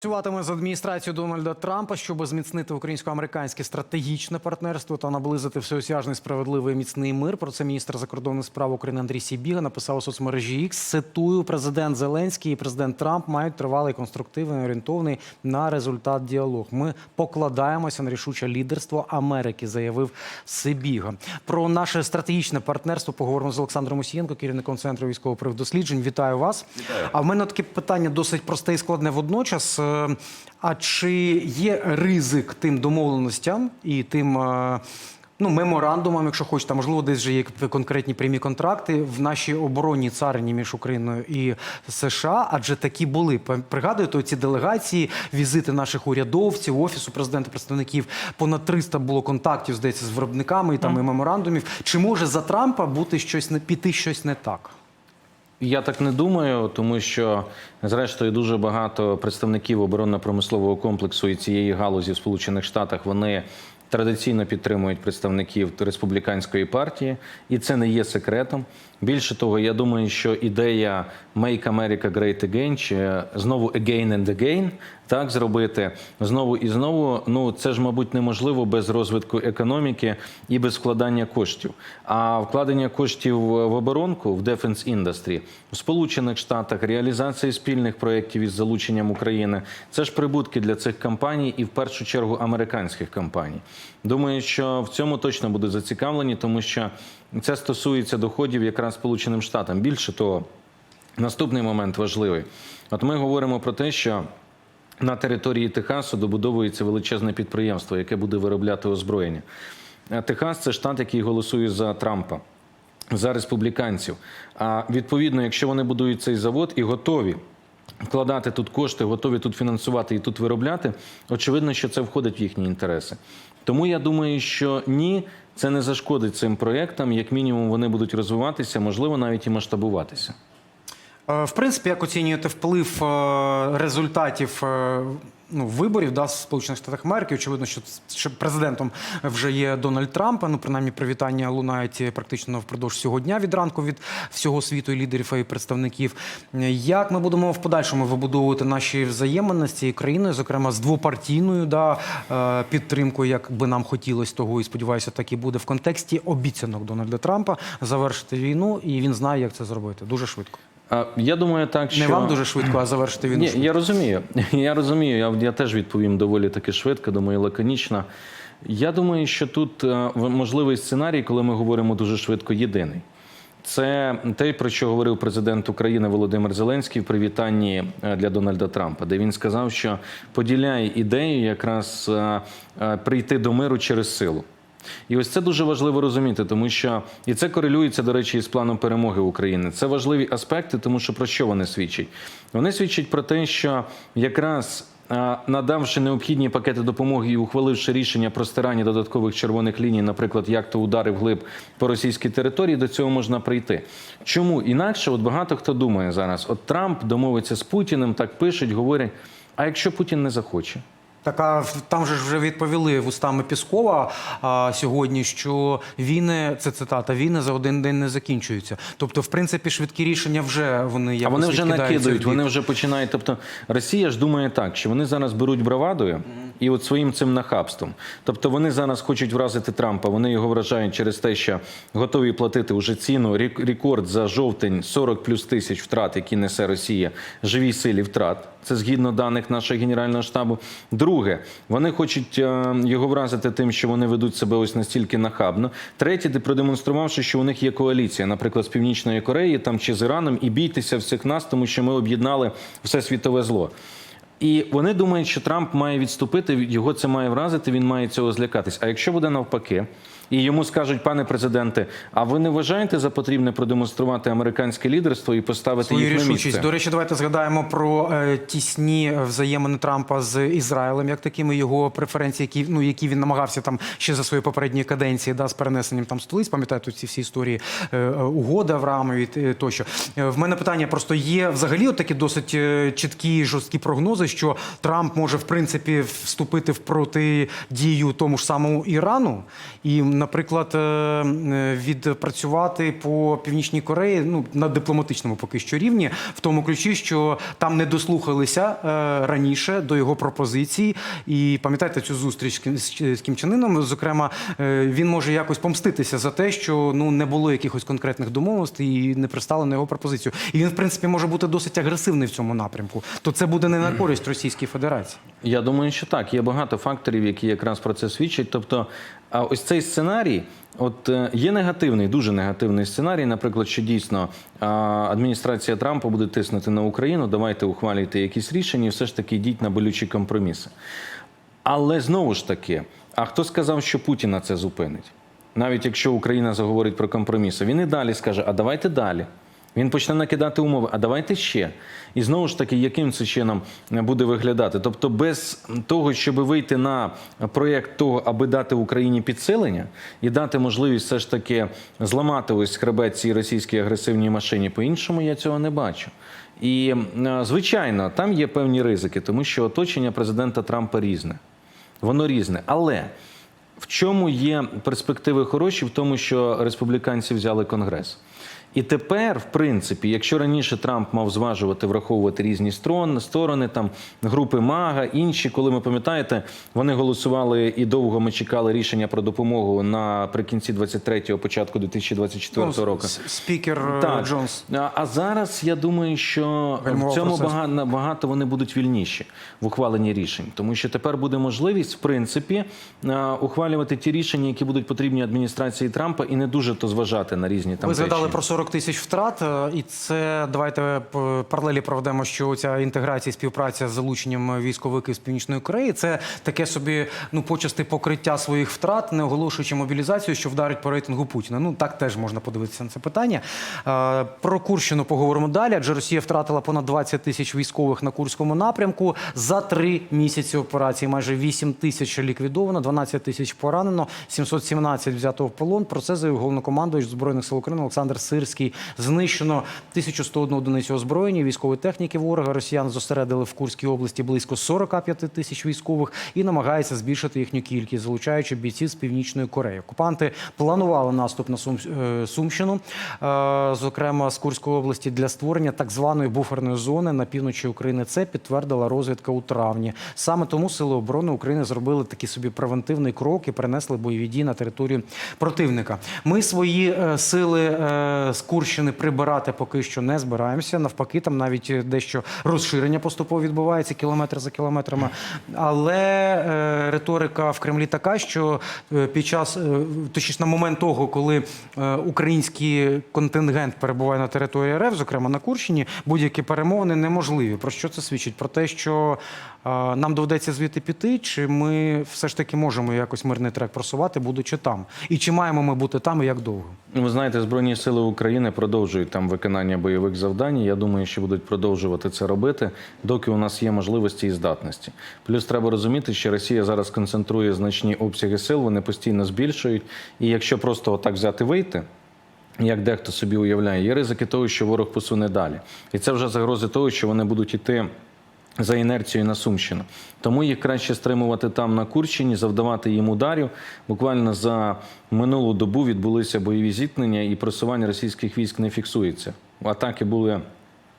Працюватиме з адміністрацією Дональда Трампа, щоб зміцнити українсько-американське стратегічне партнерство та наблизити всеосяжний справедливий і міцний мир. Про це міністр закордонних справ України Андрій Сібіга написав у соцмережі X. Цитую: президент Зеленський і президент Трамп мають тривалий конструктивний орієнтований на результат діалог. Ми покладаємося на рішуче лідерство Америки, заявив Сибіга. Про наше стратегічне партнерство поговоримо з Олександром Осієнко, керівником центру військових досліджень. Вітаю вас. А в мене таке питання досить просте і складне водночас. А чи є ризик тим домовленостям і тим е, ну, меморандумам, якщо хочете, можливо, десь вже є конкретні прямі контракти в нашій оборонній царині між Україною і США? Адже такі були. Пригадуєте ці делегації, візити наших урядовців, офісу президента, представників. Понад 300 було контактів, здається, з виробниками і там і меморандумів. Чи може за Трампа бути щось не піти щось не так? Я так не думаю, тому що зрештою дуже багато представників оборонно-промислового комплексу і цієї галузі в Сполучених Штатах вони традиційно підтримують представників республіканської партії, і це не є секретом. Більше того, я думаю, що ідея «Make America Great Again» чи знову «Again and Again» так зробити знову і знову. Ну це ж, мабуть, неможливо без розвитку економіки і без вкладання коштів. А вкладення коштів в оборонку в Defense Industry в Сполучених Штатах, реалізація спільних проєктів із залученням України це ж прибутки для цих компаній і в першу чергу американських компаній. Думаю, що в цьому точно будуть зацікавлені, тому що це стосується доходів якраз Сполученим Штатам. Більше того, наступний момент важливий. От ми говоримо про те, що на території Техасу добудовується величезне підприємство, яке буде виробляти озброєння. Е, Техас це штат, який голосує за Трампа, за республіканців. А відповідно, якщо вони будують цей завод і готові вкладати тут кошти, готові тут фінансувати і тут виробляти, очевидно, що це входить в їхні інтереси. Тому я думаю, що ні, це не зашкодить цим проєктам. Як мінімум, вони будуть розвиватися, можливо, навіть і масштабуватися. Е, В принципі, як оцінюєте вплив е, результатів е, ну, виборів да, Сполучених Штатах Америки? Очевидно, що, що президентом вже є Дональд Трамп. Ну, принаймні, привітання лунають практично впродовж цього дня від ранку від всього світу і лідерів і представників. Як ми будемо в подальшому вибудовувати наші взаємини з цією країною, зокрема з двопартійною да, підтримкою, як би нам хотілося того, і сподіваюся, так і буде в контексті обіцянок Дональда Трампа завершити війну, і він знає, як це зробити дуже швидко. А, Я думаю, так що Не вам дуже швидко, а завершити війну. Ні, швидко. я розумію. Я розумію. Я, я теж відповім доволі таки швидко, думаю, лаконічно. Я думаю, що тут е, можливий сценарій, коли ми говоримо дуже швидко, єдиний. Це те, про що говорив президент України Володимир Зеленський в привітанні е, для Дональда Трампа, де він сказав, що поділяє ідею якраз е, прийти до миру через силу. І ось це дуже важливо розуміти, тому що і це корелюється, до речі, із планом перемоги України. Це важливі аспекти, тому що про що вони свідчать? Вони свідчать про те, що якраз надавши необхідні пакети допомоги і ухваливши рішення про стирання додаткових червоних ліній, наприклад, як то удари вглиб по російській території, до цього можна прийти. Чому інакше? От багато хто думає зараз: от Трамп домовиться з Путіним, так пишуть, говорять. А якщо Путін не захоче? Так, а там же ж вже відповіли вустами Піскова а, сьогодні, що війни, це цитата, війни за один день не закінчуються. Тобто, в принципі, швидкі рішення вже вони А вони вже накидають, вони вже починають. Тобто Росія ж думає так, що вони зараз беруть бравадою і от своїм цим нахабством. Тобто вони зараз хочуть вразити Трампа. Вони його вражають через те, що готові платити вже ціну рек- рекорд за жовтень 40 плюс тисяч втрат, які несе Росія, живій силі втрат. Це згідно даних нашого генерального штабу. Друге, вони хочуть е, його вразити тим, що вони ведуть себе ось настільки нахабно. Третє, де продемонструвавши, що у них є коаліція, наприклад, з Північної Кореї там чи з Іраном, і бійтеся всіх нас, тому що ми об'єднали все світове зло. І вони думають, що Трамп має відступити, його це має вразити, він має цього злякатись. А якщо буде навпаки, і йому скажуть, пане президенте, а ви не вважаєте за потрібне продемонструвати американське лідерство і поставити Свою їх на рішучість. До речі, давайте згадаємо про е, тісні взаємини Трампа з Ізраїлем, як такими його преференції, які ну які він намагався там ще за свої попередні каденції, да, з перенесенням там столиць. Пам'ятаєте ці всі історії е, е, угоди Авраамові е, тощо. Е, в мене питання просто є взагалі такі досить чіткі жорсткі прогнози, що Трамп може в принципі вступити в протидію тому ж самому Ірану, і наприклад, е, е, відпрацювати по північній Кореї ну на дипломатичному поки що рівні, в тому ключі, що там не дослухалися е, раніше до його пропозицій. І пам'ятаєте цю зустріч з Кім- Ыном? Зокрема, він може якось помститися за те, що ну не було якихось конкретних домовленостей і не пристали на його пропозицію. І він, в принципі, може бути досить агресивний в цьому напрямку. То це буде не на користь Російській Федерації. Я думаю, що так. Є багато факторів, які якраз про це свідчать. Тобто, а ось цей сценарій, от е, є негативний, дуже негативний сценарій. Наприклад, що дійсно адміністрація Трампа буде тиснути на Україну. Давайте ухвалюйте якісь рішення, і все ж таки йдіть на болючі компроміси. Але знову ж таки, а хто сказав, що Путіна це зупинить? Навіть якщо Україна заговорить про компроміси, він і далі скаже: а давайте далі. Він почне накидати умови, а давайте ще. І знову ж таки, яким це чином буде виглядати? Тобто, без того, щоб вийти на проєкт того, аби дати Україні підсилення і дати можливість все ж таки зламати ось хребет цій російській агресивній машині, по-іншому я цього не бачу. І е, звичайно, там є певні ризики, тому що оточення президента Трампа різне. Воно різне. Але в чому є перспективи хороші? В тому, що республіканці взяли конгрес. І тепер, в принципі, якщо раніше Трамп мав зважувати, враховувати різні строн, сторони, там групи Мага, інші, коли ми пам'ятаєте, вони голосували і довго ми чекали рішення про допомогу наприкінці 23-го, початку 2024 Ну, року. Спікер е, Так. Джонс. А, зараз я думаю, що Гальмував в цьому процес. бага- набагато вони будуть вільніші в ухваленні рішень, тому що тепер буде можливість, в принципі, ухвалювати ті рішення, які будуть потрібні адміністрації Трампа, і не дуже то зважати на різні там Ви згадали про 40 тисяч втрат, е, і це давайте п- паралелі проведемо, що ця інтеграція, співпраця з залученням військовиків з північної Кореї це таке собі ну почасти покриття своїх втрат, не оголошуючи мобілізацію, що вдарить по рейтингу Путіна. Ну так теж можна подивитися на це питання. Е, Про Курщину поговоримо далі. Адже Росія втратила понад 20 тисяч військових на курському напрямку за три місяці операції. Майже 8 тисяч ліквідовано, 12 тисяч поранено, 717 взято в полон. Про це заявив головнокомандувач збройних сил України Олександр Сирський. Знищено 1101 одиницю озброєння, військової техніки ворога. Росіян зосередили в Курській області близько 45 тисяч військових і намагаються збільшити їхню кількість, залучаючи бійців з північної Кореї. Окупанти планували наступ на е, Сумщину, е, зокрема з Курської області, для створення так званої буферної зони на півночі України. Це підтвердила розвідка у травні. Саме тому сили оборони України зробили такий собі превентивний крок і перенесли бойові дії на територію противника. Ми свої е, сили з Курщини прибирати поки що не збираємося. Навпаки, там навіть дещо розширення поступово відбувається кілометр за кілометрами. Але е, риторика в Кремлі така, що е, під час, е, точніше, на момент того, коли український контингент перебуває на території РФ, зокрема на Курщині, будь-які перемовини неможливі. Про що це свідчить? Про те, що нам доведеться звідти піти, чи ми все ж таки можемо якось мирний трек просувати, будучи там? І чи маємо ми бути там і як довго? Ви знаєте, Збройні сили України продовжують там виконання бойових завдань. Я думаю, що будуть продовжувати це робити, доки у нас є можливості і здатності. Плюс треба розуміти, що Росія зараз концентрує значні обсяги сил, вони постійно збільшують. І якщо просто отак взяти вийти. Як дехто собі уявляє, є ризики того, що ворог посуне далі, і це вже загрози того, що вони будуть іти за інерцією на Сумщину. Тому їх краще стримувати там на Курщині, завдавати їм ударів. Буквально за минулу добу відбулися бойові зіткнення, і просування російських військ не фіксується. Атаки були.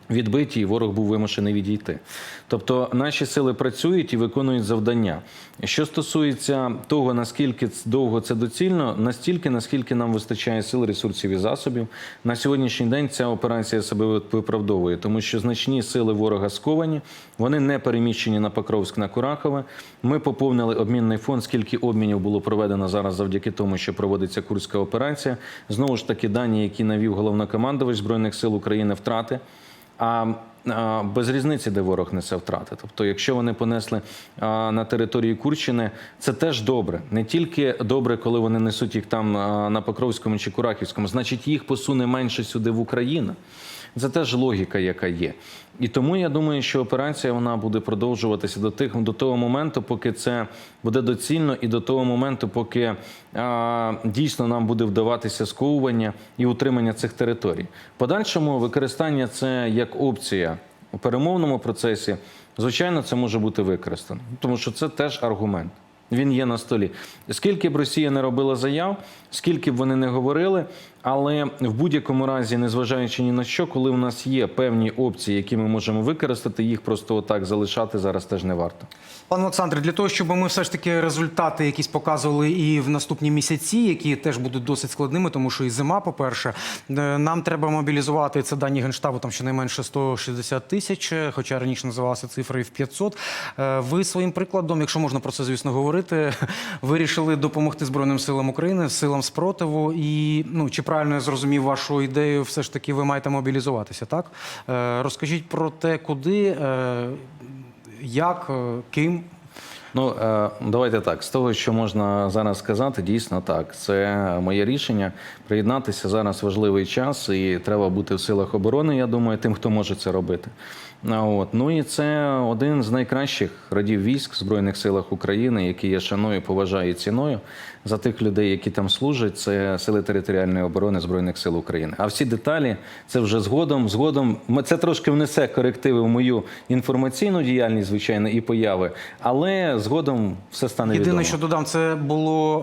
Відбиті, і ворог був вимушений відійти. Тобто наші сили працюють і виконують завдання. Що стосується того, наскільки довго це доцільно, настільки, наскільки нам вистачає сил, ресурсів і засобів, на сьогоднішній день ця операція себе виправдовує, тому що значні сили ворога сковані, вони не переміщені на Покровськ на Курахове. Ми поповнили обмінний фонд. Скільки обмінів було проведено зараз завдяки тому, що проводиться курська операція. Знову ж таки, дані, які навів головнокомандувач збройних сил України, втрати. А, без різниці, де ворог несе втрати. Тобто, якщо вони понесли на території Курщини, це теж добре. Не тільки добре, коли вони несуть їх там на Покровському чи Курахівському, значить їх посуне менше сюди в Україну. Це теж логіка, яка є. І тому я думаю, що операція вона буде продовжуватися до тих до того моменту, поки це буде доцільно, і до того моменту, поки а, дійсно нам буде вдаватися сковування і утримання цих територій. Подальшому використання це як опція у перемовному процесі. Звичайно, це може бути використано, тому що це теж аргумент. Він є на столі. Скільки б Росія не робила заяв, скільки б вони не говорили, але в будь-якому разі, незважаючи ні на що, коли в нас є певні опції, які ми можемо використати, їх просто отак залишати зараз теж не варто. Пане Олександре, для того, щоб ми все ж таки результати якісь показували і в наступні місяці, які теж будуть досить складними, тому що і зима, по-перше, е, нам треба мобілізувати це дані генштабу, там щонайменше 160 тисяч, хоча раніше називалася цифра і в 500. Е, Ви своїм прикладом, якщо можна про це, звісно, говорити, вирішили допомогти Збройним силам України, силам спротиву. І ну чи правильно я зрозумів вашу ідею, все ж таки ви маєте мобілізуватися, так? Е, Розкажіть про те, куди. е, як, е, ким? Ну давайте так. З того, що можна зараз сказати, дійсно так. Це моє рішення. Приєднатися зараз важливий час, і треба бути в силах оборони. Я думаю, тим, хто може це робити. От ну і це один з найкращих родів військ в збройних силах України, який я шаную, поважаю ціною за тих людей, які там служать. Це сили територіальної оборони збройних сил України. А всі деталі це вже згодом. Згодом це трошки внесе корективи в мою інформаційну діяльність, звичайно, і появи, але згодом все стане Єдине, відомо. що додам, це було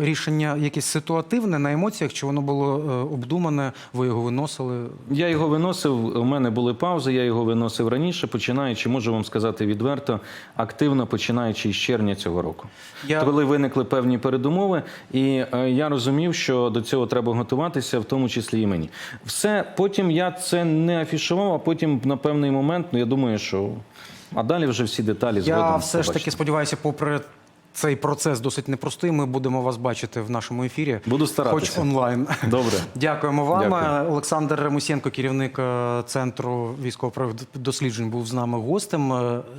е, рішення якесь ситуативне на емоціях, чи воно було е, обдумане, ви його виносили? Я його виносив. У мене були паузи. Я його виносив раніше, починаючи, можу вам сказати відверто, активно починаючи із червня цього року. Я- Коли виникли певні передумови, і е, я розумів, що до цього треба готуватися, в тому числі і мені. Все потім я це не афішував, а потім на певний момент, ну я думаю, що а далі вже всі деталі згодом. Я все ж таки сподіваюся, попри цей процес досить непростий, ми будемо вас бачити в нашому ефірі. Буду старатися. Хоч онлайн. Добре. Дякуємо вам. Дякую. Олександр Мусєнко, керівник е, центру військово-правових досліджень, був з нами гостем.